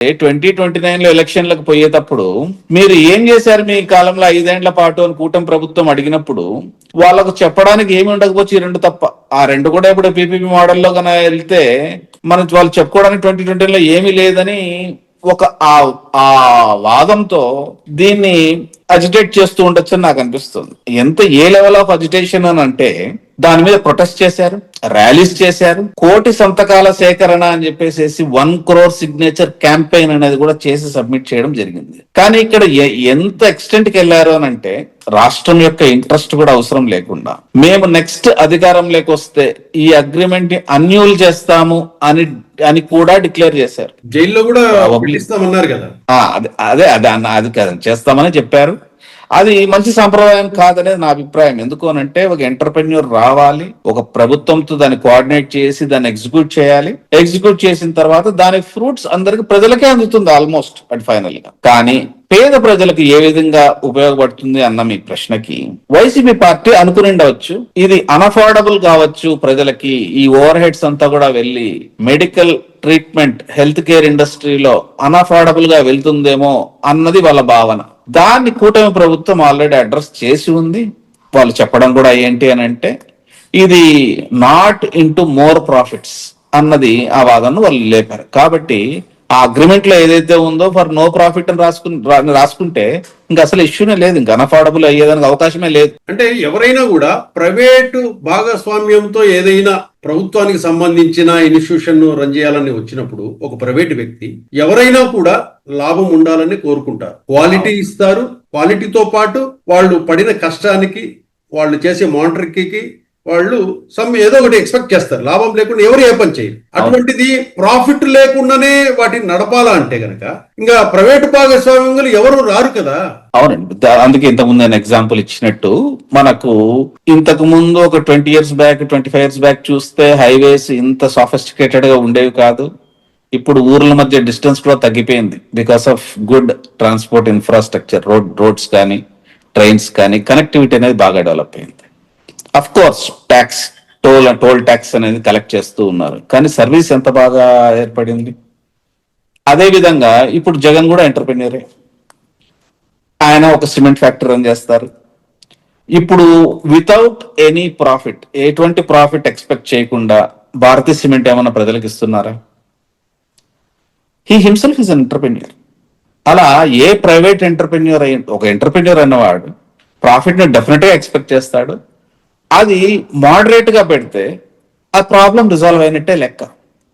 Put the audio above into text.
Twenty twenty నైన్లో ఎలక్షన్లకు పోయేటప్పుడు మీరు ఏం చేశారు మీ కాలంలో ఐదేండ్ల పాటు అని కూటమి ప్రభుత్వం అడిగినప్పుడు వాళ్ళకు చెప్పడానికి ఏమి ఉండకపోవచ్చు ఈ రెండు తప్ప? ఆ రెండు కూడా ఇప్పుడు పీపీపీ మోడల్లో కనుక వెళ్తే మనం వాళ్ళు చెప్పుకోవడానికి ట్వంటీ ట్వంటీలో ఏమీ లేదని ఒక ఆ ఆ వాదంతో దీన్ని అజిటేట్ చేస్తూ ఉండొచ్చని నాకు అనిపిస్తుంది. ఎంత ఏ లెవెల్ ఆఫ్ అజిటేషన్ అని అంటే దాని మీద ప్రొటెస్ట్ చేశారు ర్యాలీస్ చేశారు. కోటి సంతకాల సేకరణ అని చెప్పేసి వన్ క్రోర్ సిగ్నేచర్ క్యాంపెయిన్ అనేది కూడా చేసి సబ్మిట్ చేయడం జరిగింది. కానీ ఇక్కడ ఎంత ఎక్స్టెంట్కి వెళ్ళారు అని అంటే రాష్ట్రం యొక్క ఇంట్రెస్ట్ కూడా అవసరం లేకుండా. మేము నెక్స్ట్ అధికారంలోకి వస్తే ఈ అగ్రిమెంట్ని అన్యూల్ చేస్తాము అని అని కూడా డిక్లేర్ చేశారు. జైల్లో కూడా అదే అదే అదే అది కాదు చేస్తామని చెప్పారు. అది మంచి సాంప్రదాయం కాదనేది నా అభిప్రాయం. ఎందుకు అని అంటే ఒక ఎంటర్ప్రెన్యూర్ రావాలి ఒక ప్రభుత్వంతో దాన్ని కోఆర్డినేట్ చేసి దాన్ని ఎగ్జిక్యూట్ చేయాలి. ఎగ్జిక్యూట్ చేసిన తర్వాత దాని ఫ్రూట్స్ అందరికి ప్రజలకే అందుతుంది ఆల్మోస్ట్ అట్ ఫైనల్గా కానీ పేద ప్రజలకు ఏ విధంగా ఉపయోగపడుతుంది అన్న మీ ప్రశ్నకి వైసీపీ పార్టీ అనుకుని ఉండవచ్చు ఇది అన్అఫోర్డబుల్ కావచ్చు ప్రజలకి. ఈ ఓవర్ హెడ్స్ అంతా కూడా వెళ్ళి మెడికల్ ట్రీట్మెంట్ హెల్త్ కేర్ ఇండస్ట్రీలో అన్అఫోర్డబుల్గా వెళ్తుందేమో అన్నది వాళ్ళ భావన. దాన్ని కూటమి ప్రభుత్వం ఆల్రెడీ అడ్రస్ చేసి ఉంది. వాళ్ళు చెప్పడం కూడా ఏంటి అని అంటే ఇది నాట్ ఇంటూ మోర్ ప్రాఫిట్స్ అన్నది ఆ వాదనను వాళ్ళు లేపారు. కాబట్టి ఆ అగ్రిమెంట్లో ఏదైతే ఉందో ఫర్ నో ప్రాఫిట్ అని రాసుకుని రా- రాసుకుంటే ఇంకా అసలు ఇష్యూనే లేదు ఇంకా అన్అఫోర్డబుల్ అయ్యేదానికి అవకాశమే లేదు. అంటే ఎవరైనా కూడా ప్రైవేటు భాగస్వామ్యంతో ఏదైనా ప్రభుత్వానికి సంబంధించిన ఇన్స్టిట్యూషన్ను రన్ చేయాలని వచ్చినప్పుడు ఒక ప్రైవేట్ వ్యక్తి ఎవరైనా కూడా లాభం ఉండాలని కోరుకుంటారు. క్వాలిటీ ఇస్తారు. క్వాలిటీతో పాటు వాళ్ళు పడిన కష్టానికి వాళ్ళు చేసే మానిటరింగ్కి వాళ్ళు సమ్ ఏదో ఒకటి ఎక్స్పెక్ట్ చేస్తారు. లాభం లేకుండా ఎవరు ఏ పని చేయరు. అటువంటిది ప్రాఫిట్ లేకుండానే వాటిని నడపాలా అంటే గనక ఇంకా ప్రైవేటు భాగస్వామ్యంలో ఎవరు రారు కదా. అవునండి అందుకే ఇంతకు ముందు నేను ఎగ్జాంపుల్ ఇచ్చినట్టు మనకు ఇంతకు ముందు ఒక twenty years back twenty five years back చూస్తే హైవేస్ ఇంత సాఫిస్టికేటెడ్గా ఉండేవి కాదు. ఇప్పుడు ఊర్ల మధ్య డిస్టెన్స్ కూడా తగ్గిపోయింది because of good transport infrastructure road roads కానీ ట్రైన్స్ కానీ కనెక్టివిటీ అనేది బాగా డెవలప్ అయింది. Of course tax toll toll tax అనేది కలెక్ట్ చేస్తూ ఉన్నారు. కానీ సర్వీస్ ఎంత బాగా ఏర్పడింది? అదే విధంగా ఇప్పుడు జగన్ కూడా ఎంటర్ప్రెన్యూరే ఆయన ఒక సిమెంట్ ఫ్యాక్టరీ రన్ చేస్తారు. ఇప్పుడు వితౌట్ ఎనీ ప్రాఫిట్ ఎటువంటి ప్రాఫిట్ ఎక్స్పెక్ట్ చేయకుండా భారతీయ సిమెంట్ ఏమైనా ప్రజలకు ఇస్తున్నారా? He himself is an entrepreneur అలా ఏ ప్రైవేట్ ఎంటర్ప్రెన్యూర్ అయి ఒక ఎంటర్ప్రెన్యూర్ అన్నవాడు ప్రాఫిట్ని డెఫినెట్గా ఎక్స్పెక్ట్ చేస్తాడు. అది మోడరేట్గా పెడితే ఆ ప్రాబ్లం రిజాల్వ్ అయినట్టే లెక్క.